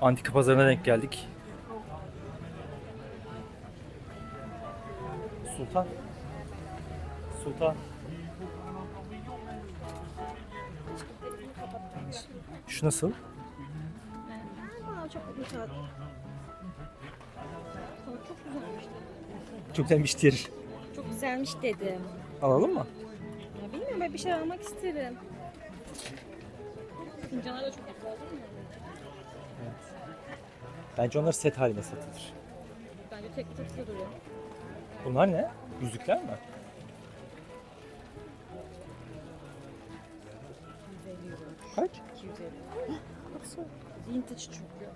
Antika pazarına denk geldik. Sultan. Sultan. Şu nasıl? Aa, çok güzel. Çok güzelmiş. Çok güzelmiş. Çok güzelmiş dedim. Alalım mı? Ya bilmiyorum ben bir şey almak isterim. Fincanlar da çok güzel değil mi? Bence onlar set halinde satılır. Bence tek çok güzel duruyor. Bunlar ne? Yüzükler mi? 150 euro. Kaç? 250. Baksana. Vintage çünkü.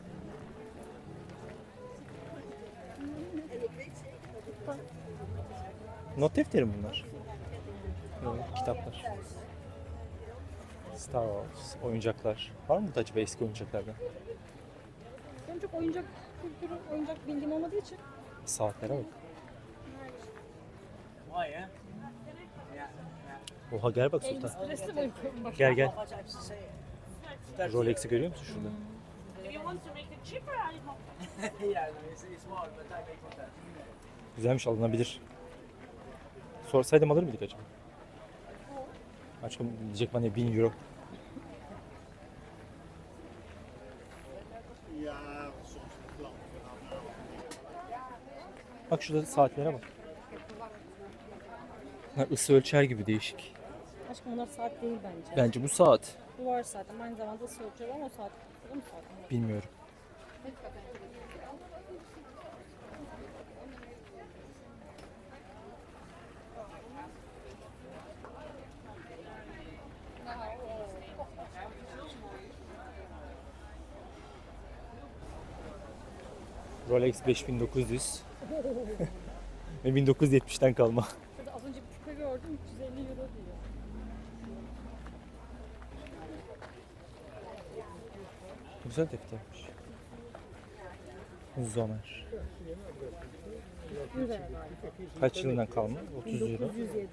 Not defteri mi bunlar? Yok, kitaplar. Star Wars, oyuncaklar. Var mı burada acaba eski oyuncaklardan? Çok oyuncak kültürü, oyuncak bilgim olmadığı için. Saatlere bak. Oha gel bak Sultan. Bak. Gel gel. Rolex'i görüyor musun şurada? Güzelmiş alınabilir. Sorsaydım alır mıydık acaba? Aşkım diyecek bana 1000 euro. Bak şurada saatlere bak. Ha, ısı ölçer gibi değişik. Aşkım onlar saat değil bence. Bence bu saat. Bu var zaten. Aynı zamanda ısı ölçüyor ama o saat. Mu saat? Bilmiyorum. Rolex 5900 ve 1970'ten kalma. Şurada az önce bir küpe gördüm. 350 euro diyor. Güzel deftermiş. Zomer. Kaç yılından kalma? 30 euro. 1907.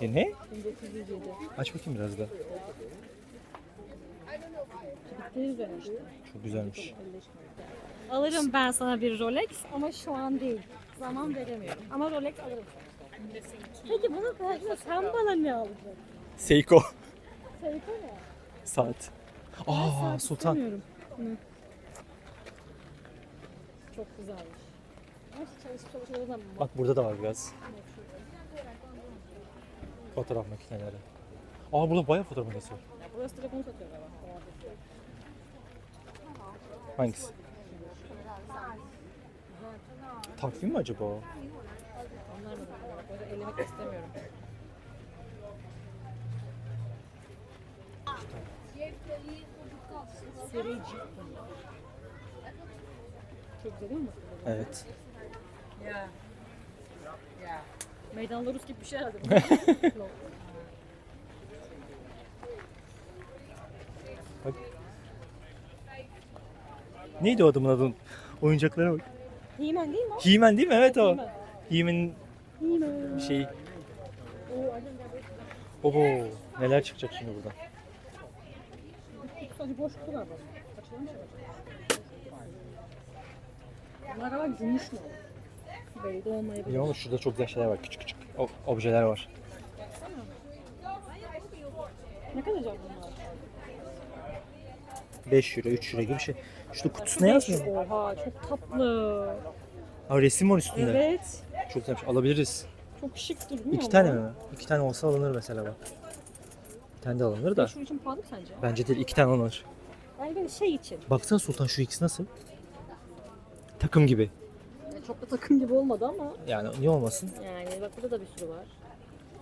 E ne? 1907. Aç bakayım biraz da. Çok güzelmiş. Alırım ben sana bir Rolex ama şu an değil. Zaman veremiyorum. Ama Rolex alırım. Peki bunun karşılığında sen bana ne alacaksın? Seiko. Seiko ne? Saat. Ben Aa saat Sultan. istemiyorum. Hı. Çok güzelmiş. Ama çalışıp çalışıp o zaman Bak burada da var biraz. Fotoğraf makineleri. Aa burada bayağı fotoğraf makinesi var. Ya burası telefonu satıyor galiba. Hangisi? Takvim mi acaba? Onlar ellemek istemiyorum. Çok güzel değil mi? Evet. Yeah. Yeah. Meydanda Rus gibi bir şey herhalde. Bak. Neydi o adamın adı? Oyuncaklara bak. He-Man değil mi? He-Man değil mi? Evet o. He-Man. He-Man'in He-Man. şeyi. Oho. Neler çıkacak şimdi buradan? Sadece boş kutu var bak. Açılmış mı? Bunlar galiba gümüş mü? Belli de olmayabilir. Ya ama şurada çok güzel şeyler var. Küçük küçük o- objeler var. Ne kadar bunlar? 5 euro, 3 euro gibi bir şey. Şurada kutusuna yazmıyor. mu? Oha çok tatlı. Ha resim var üstünde. Evet. Çok güzelmiş. Alabiliriz. Çok şık durmuyor İki tane mi? İki tane olsa alınır mesela bak. Bir tane de alınır da. Şu için pahalı mı sence? Bence değil iki tane alınır. Yani böyle şey için. Baksana Sultan şu ikisi nasıl? Takım gibi. Yani çok da takım gibi olmadı ama. Yani niye olmasın? Yani bak burada da bir sürü var.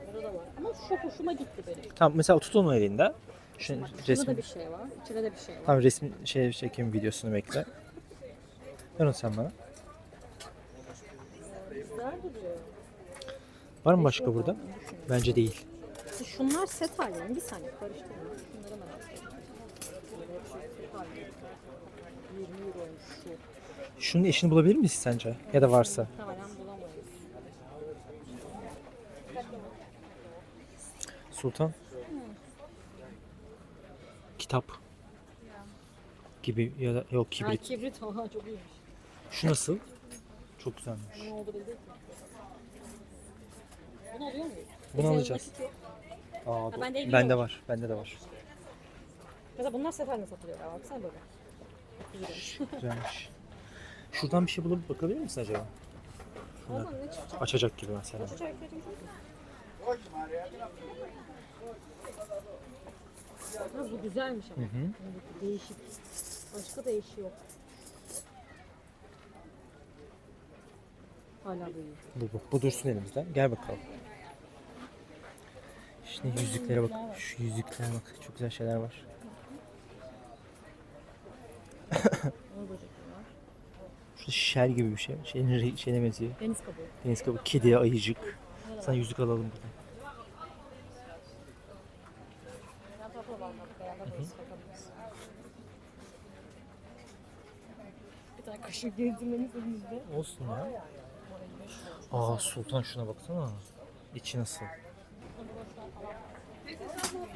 Burada da var. Ama şu hoşuma gitti benim. Tamam mesela tut onu elinde. Şu Bak şurada resim. da bir şey var. İçeride de bir şey var. Tamam resim şey çekim videosunu bekle. Ver onu sen bana. Var mı başka burada? Bence değil. Şunlar set halinde. Bir saniye karıştırma. Şunları merak ediyorum. Set halinde. 20 euroymuş şu. Şunun eşini bulabilir miyiz sence? Ya da varsa. Sultan. Kitap. gibi ya da yok Ha, kibrit. kibrit oha çok iyiymiş. Şu nasıl? Çok güzelmiş. Ne oldu? Bunu alıyor muyuz? Bunu alacağız. nakit- Aa, Ha, bu- bende elli bende yok. var. Bende de var. Mesela bunlar seferle satılıyor. Ya, baksana böyle. Güzelmiş. Şuradan bir şey bulup bakabilir misin acaba? Ne çıkacak? Açacak gibi mesela. Açacak dedim. Ha, bu güzelmiş ama. Hı hı. Değişik. Başka değişik yok. Hala böyle. Bu, bu, bu dursun elimizde. Gel bakalım. Şimdi yüzüklere bak. Şu yüzüklere bak. Çok güzel şeyler var. Şurada şişer gibi bir şey. Şeyin şeyine benziyor. Deniz kabuğu. Deniz kabuğu, kediye ayıcık. Sana yüzük alalım buradan. Beraber bakabiliriz. Bir tane kaşık gezdirmemiz önümüzde. Olsun ya. Aa Sultan şuna baksana. İçi nasıl?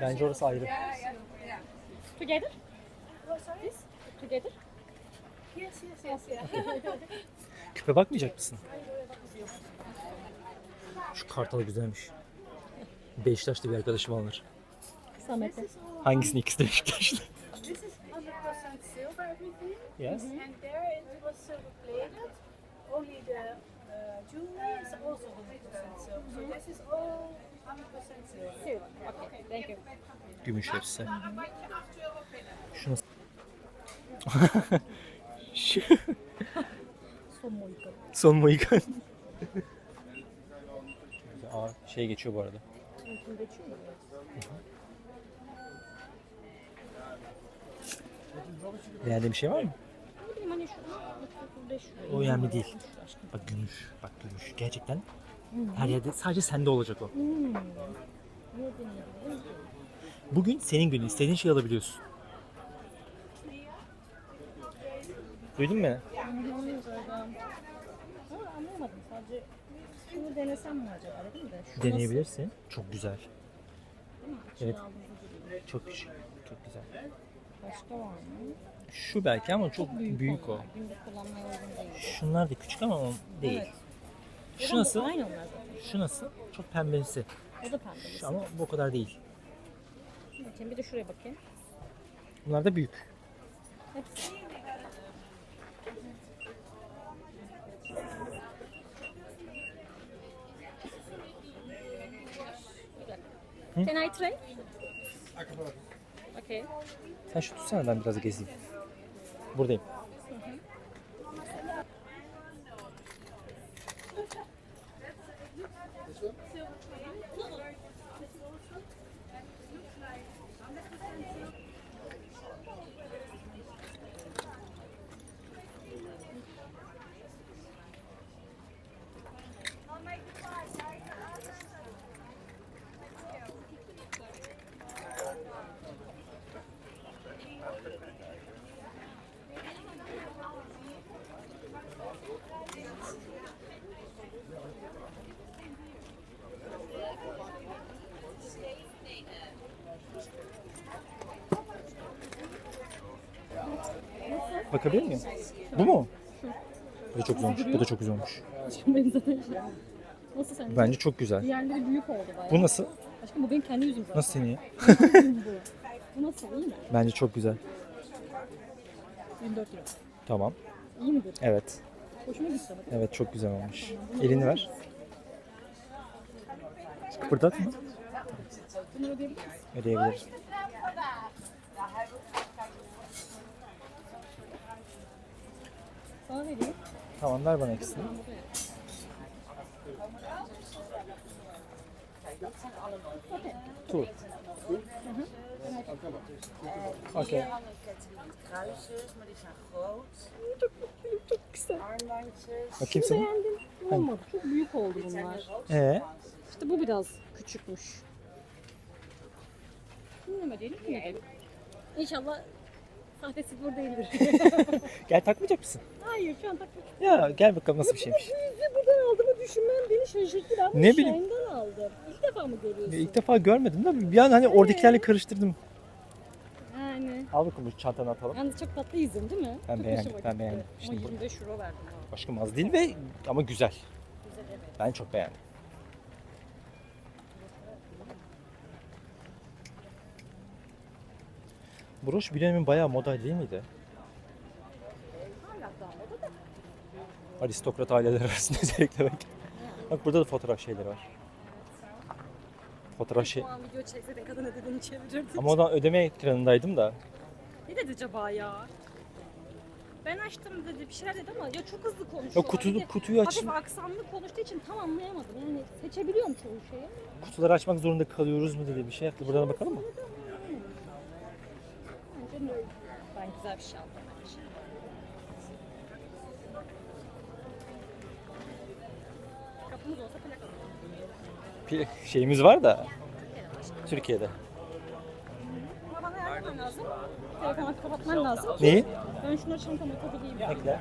Bence orası ayrı. Together? This? Together? Yes, yes, yes. Küpe bakmayacak mısın? Şu kartalı güzelmiş. Beşiktaşlı bir arkadaşım alır. Samet'e. Hangisini ikisi de Beşiktaşlı? This is 100% silver everything. Yes. And there it was silver plated. Only the uh, jewelry is also 100% silver. So this is all 100% silver. Okay, thank you. Gümüş hepsi. Şunu Şu Son moika. son Mohikan. Aa, şey geçiyor bu arada. Geçiyor mu? Beğendiğin bir şey var mı? Hani şu 35 lira. O önemli değil. Bak gümüş. Bak gümüş. Gerçekten her yerde sadece sende olacak o. Bugün senin günün. İstediğin şeyi alabiliyorsun. Duydun mu? Anlayamadım. Sadece şunu denesem mi acaba Deneyebilirsin. Çok güzel. Değil mi? Evet. Çok küçük. Çok güzel. Başka var mı? Şu belki ama çok büyük, o. onlar. Günde kullanmaya uygun değil. Şunlar da küçük ama o değil. Evet. Şu nasıl? Aynı onlar zaten. Şu nasıl? Çok pembemsi. O da pembeli. Şu ama bu o kadar değil. Bakayım bir de şuraya bakayım. Bunlar da büyük. Hepsi. Can I try? Okay. Sen şu tutsana ben biraz gezeyim. Buradayım. Bakabilir miyim? Bu mu? Bu da çok güzel olmuş. Bu da çok güzel olmuş. Şey. Nasıl sence? Bence çok güzel. Diğerleri büyük oldu bayağı. Bu nasıl? Aşkım bu benim kendi yüzüm zaten. Nasıl senin ya? bu. Nasıl? İyi mi? Bence çok güzel. 24 lira. Tamam. İyi midir? Evet. Hoşuma gitti. Evet çok güzel olmuş. Elini ver. Kıpırdatma. Bunu ödeyebilir misin? Ödeyebiliriz. Sana vereyim. Tamam ver bana ikisini. Two. Oké. Kruisjes, maar die zijn groot. Çok güzel. Armbandjes. Bakayım sana. Beğendim. Olmadı. Çok büyük oldu bunlar. Ee, İşte bu biraz küçükmüş. Bilmem değil mi? İnşallah sahtesi bu değildir. gel takmayacak mısın? Hayır şu an takmak Ya gel bakalım nasıl bir şeymiş. Yüzü buradan aldığımı düşünmem beni şaşırttı. Ben bunu Ne bileyim. Shine'dan aldım. İlk defa mı görüyorsun? İlk defa görmedim de bir an hani oradakilerle karıştırdım. Yani Al bakalım bu çantanı atalım. Yalnız çok tatlı izin değil mi? Ben çok beğendim, hoşuma ben gitti. beğendim. Ama Şimdi bu- 25 euro verdim. ha. Aşkım az değil ve ama güzel. Güzel evet. Ben çok beğendim. Broş bir dönemin bayağı moda değil miydi? Hala daha moda da. Aristokrat aileler arasında özellikle bak. Bak burada da fotoğraf şeyleri var. Fotoğraf şey. Şu an video çekseydin kadın ne dediğini çevirirdin. Ama o ödeme ekranındaydım da. Ne dedi acaba ya? Ben açtım dedi bir şeyler dedi ama ya çok hızlı konuşuyor. Ya kutu, kutuyu aç, Hafif aksanlı konuştuğu için tam anlayamadım. Yani seçebiliyorum çoğu şeyi. kutuları açmak zorunda kalıyoruz mu dedi bir şey yaptı. Buradan bakalım mı? Ben güzel bir şey aldım Kapımız olsa plak alırım. Bir şeyimiz var da Türkiye'de. Ama bana etmen lazım. Telefonu kapatman lazım. Neyi? Ben şunları çantama koyabileyim. Bekle.